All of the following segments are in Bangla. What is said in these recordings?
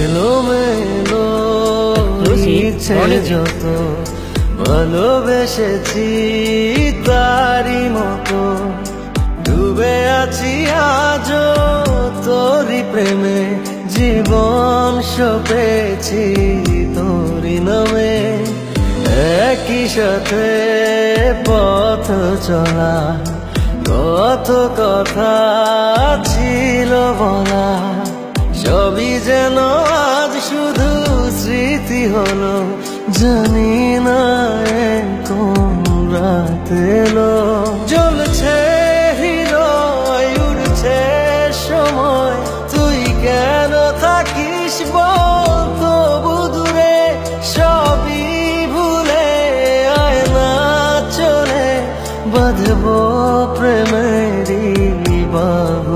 এলো মেলো নিচ্ছে যত ভালোবেসেছি তারি মতো। ডুবে আছি আজ তোরি প্রেমে জীবন সপেছি তোরি নামে। একই সাথে পথ চলা কত কথা ছিল বলা। হলো জানি না কোন রাত এলো জ্বলছে হৃদয়, উড়ছে সময়। তুই কেন থাকিস বল? তবু দূরে সবই ভুলে আয় না চলে। বাঁধবো প্রেমেরই বাহুডরে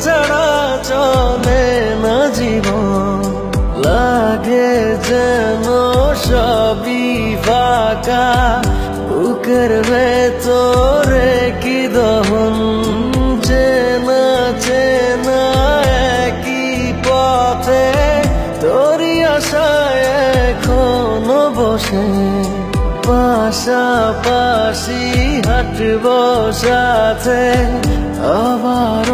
ছাড়া চলে না জীবন। লাগে যেন সবই ফাঁকা। বুকের ভেতরে কি দহন? চেনা চেনা একই পথে। তোরই আশায় এখনও বসে। পাশাপাশি হাঁটব সাথে। আবারও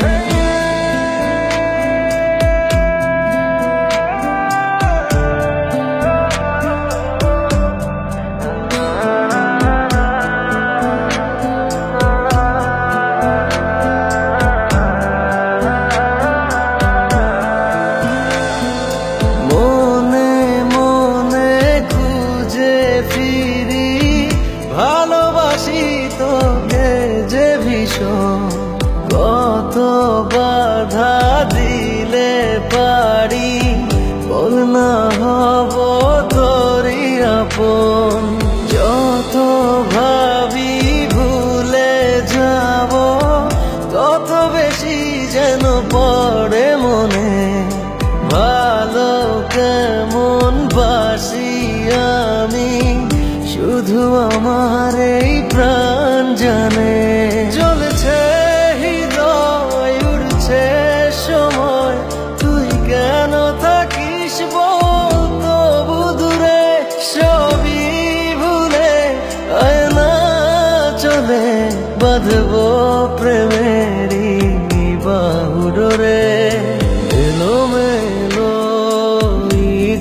কেমন বাসি আমি, শুধু আমার এই প্রাণ জানে। জ্বলছে হৃদয়, উড়ছে সময়। তুই কেন থাকিস তবু দূরে সবই ভুলে আয় না চলে, বাঁধবো প্রেমেরই